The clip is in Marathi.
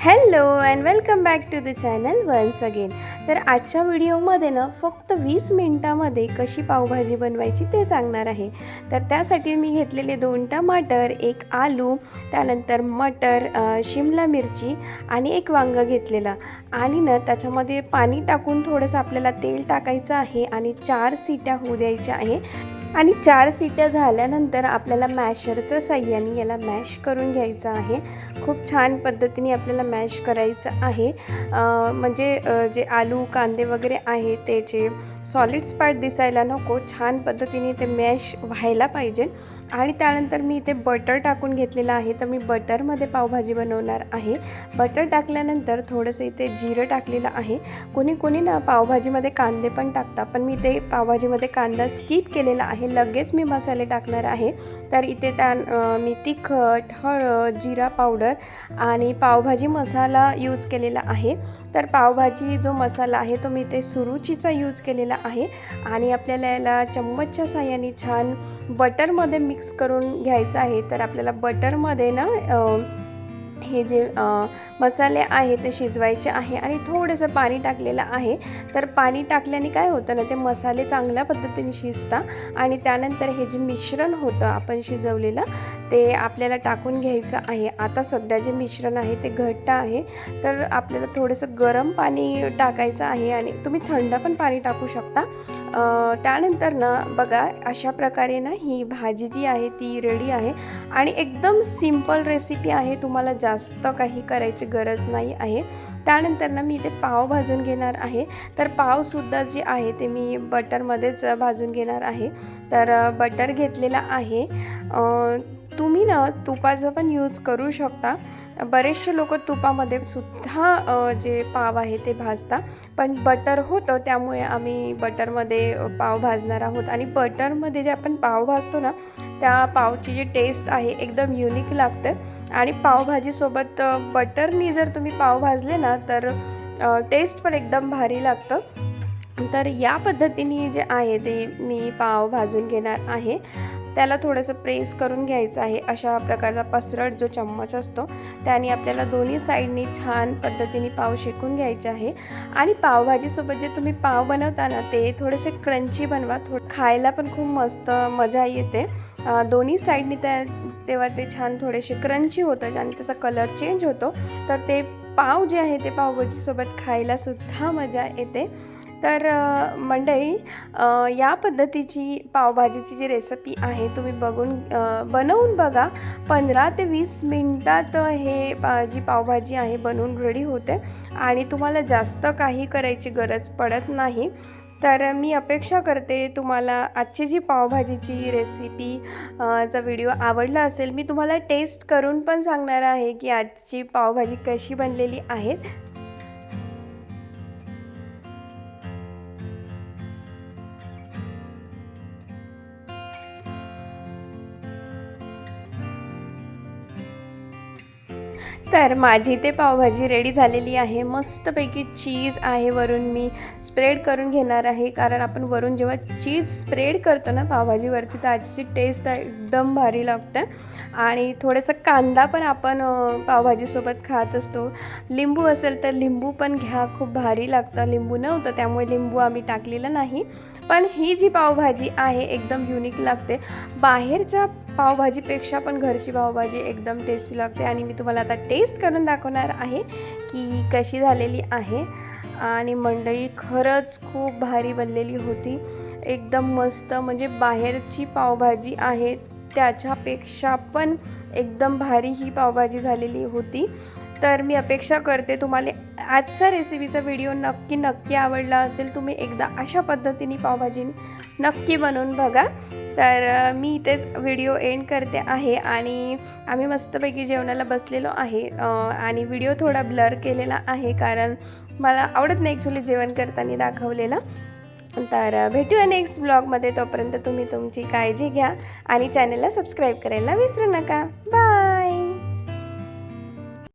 Hello and welcome back to the channel once again तर आजच्या व्हिडिओमध्ये ना फक्त वीस मिनटामध्ये कशी पावभाजी बनवायची ते सांगणार आहे. तर त्यासाठी मी घेतलेले दोन टमाटर एक आलू त्यानंतर मटर शिमला मिरची आणि एक वांगं घेतलेला. आणि ना त्याच्यामध्ये पाणी टाकून थोडंसं आपल्याला तेल टाकायचं आहे आणि चार सिट्या होऊ द्यायच्या आहे. आणि चार सिट्या झाल्यानंतर आपल्याला मॅशरच्या साह्याने याला मॅश करून घ्यायचं आहे. खूप छान पद्धतीने आपल्याला मॅश करायचं आहे. म्हणजे जे आलू कांदे वगैरे आहे त्याचे सॉलिड स्पाट दिसायला नको छान पद्धतीने ते मॅश व्हायला पाहिजे. आणि त्यानंतर मी इथे बटर टाकून घेतलेलं आहे. तर मी बटरमध्ये पावभाजी बनवणार आहे. बटर टाकल्यानंतर थोडंसं इथे जिरं टाकलेलं आहे. कोणी कोणी ना पावभाजीमध्ये कांदे पण टाकता पण मी ते पावभाजीमध्ये कांदा स्किप केलेला आहे. लगेच मी मसाले टाकणार आहे. तर इथे त्या मी तिखट हळद जिरा पावडर आणि पावभाजी मसाला यूज केलेला आहे. तर पावभाजी जो मसाला आहे तो मी ते सुरुचीचा यूज केलेला आहे. आणि आपल्याला याला चम्मचच्या साह्याने छान बटरमध्ये मिक्स मिक्स करून घ्यायचं आहे तर आपल्याला बटरमध्ये ना हे जे मसाले आहे ते शिजवायचे आहे आणि थोडंसं पाणी टाकलेलं आहे. तर पाणी टाकल्याने काय होतं ना ते मसाले चांगल्या पद्धतीने शिजतात आणि त्यानंतर हे जे मिश्रण होतं आपण शिजवलेलं ते आपल्याला टाकून घ्यायचं आहे. आता सध्या जे मिश्रण आहे ते घट्ट आहे. तर आपल्याला थोडंसं गरम पाणी टाकायचं आहे आणि तुम्ही थंड पण पाणी टाकू शकता. त्यानंतर ना बघा अशा प्रकारे ना ही भाजी जी आहे ती रेडी आहे. आणि एकदम सिंपल रेसिपी आहे. तुम्हाला जास्त काही करायची गरज नाही आहे. त्यानंतर ना मी इथे पाव भाजून घेणार आहे. तर पावसुद्धा जे आहे ते मी बटरमध्येच भाजून घेणार आहे. तर बटर घेतलेला आहे. तुम्ही ना तुपाचं पण यूज करू शकता. बरेचसे लोक तुपामध्ये सुद्धा जे पाव आहे ते भाजता पण बटर होतं त्यामुळे आम्ही बटरमध्ये पाव भाजणार आहोत. आणि बटरमध्ये जे आपण पाव भाजतो ना त्या पावची जी टेस्ट आहे एकदम युनिक लागते. आणि पावभाजीसोबत बटरनी जर तुम्ही पाव भाजले ना तर टेस्ट पण एकदम भारी लागतं. तर या पद्धतीने जे आहे ते मी पाव भाजून घेणार आहे. त्याला थोडंसं प्रेस करून घ्यायचं आहे अशा प्रकारचा पसरट जो चम्मच असतो त्याने आपल्याला दोन्ही साईडनी छान पद्धतीने पाव शेकून घ्यायचे आहे. आणि पावभाजीसोबत जे तुम्ही पाव बनवता ना ते थोडेसे क्रंची बनवा. थोडं खायला पण खूप मस्त मजा येते. दोन्ही साईडनी त्या तेव्हा ते छान थोडेसे क्रंची होतं आणि त्याचा कलर चेंज होतो. तर ते पाव जे आहे ते पावभाजीसोबत खायलासुद्धा मजा येते. तर मंडळी या पद्धतीची पावभाजीची जी रेसिपी आहे तुम्ही बघून बनवून बघा. पंधरा ते वीस मिनटात हे जी पावभाजी आहे बनवून रेडी होते. आणि तुम्हाला जास्त काही करायची गरज पडत नाही. तर मी अपेक्षा करते तुम्हाला आजची जी पावभाजीची रेसिपी चा व्हिडिओ आवडला असेल मी तुम्हाला टेस्ट करून पण सांगणार आहे की आजची पावभाजी कशी बनलेली आहे. तर माझी ते पावभाजी रेडी झालेली आहे. मस्तपैकी चीज आहे वरून मी स्प्रेड करून घेणार आहे. कारण आपण वरून जेव्हा चीज स्प्रेड करतो ना पावभाजीवरती तर आजीची टेस्ट एकदम भारी लागते. आणि थोडंसं कांदा पण आपण पावभाजीसोबत खात असतो. लिंबू असेल तर लिंबू पण घ्या. खूप भारी लागतं. लिंबू नव्हतं त्यामुळे लिंबू आम्ही टाकलेलं नाही. पण ही जी पावभाजी आहे एकदम युनिक लागते. बाहेरच्या पावभाजीपेक्षा पण घरची पावभाजी एकदम टेस्टी लागते. आणि मी तुम्हाला आता टेस्ट करून दाखवणार आहे की कशी झालेली आहे. आणि मंडळी खरंच खूप भारी बनलेली होती. एकदम मस्त म्हणजे बाहेरची पावभाजी आहे त्याच्यापेक्षा पण एकदम भारी ही पावभाजी झालेली होती. तर मी अपेक्षा करते तुम्हाला आजचा रेसिपीचा व्हिडिओ नक्की नक्की आवडला असेल तुम्ही एकदा अशा पद्धतीने पावभाजी नक्की बनवून बघा. तर मी इथेच व्हिडिओ एंड करते आहे आणि आम्ही मस्तपैकी जेवणाला बसलेलो आहे. आणि व्हिडिओ थोडा ब्लर केलेला आहे कारण मला आवडत नाही ॲक्च्युली जेवण करताना दाखवलेलं. तर भेटूया नेक्स्ट ब्लॉगमध्ये तोपर्यंत तुम्ही तुमची काळजी घ्या आणि चॅनलला सबस्क्राईब करायला विसरू नका. बाय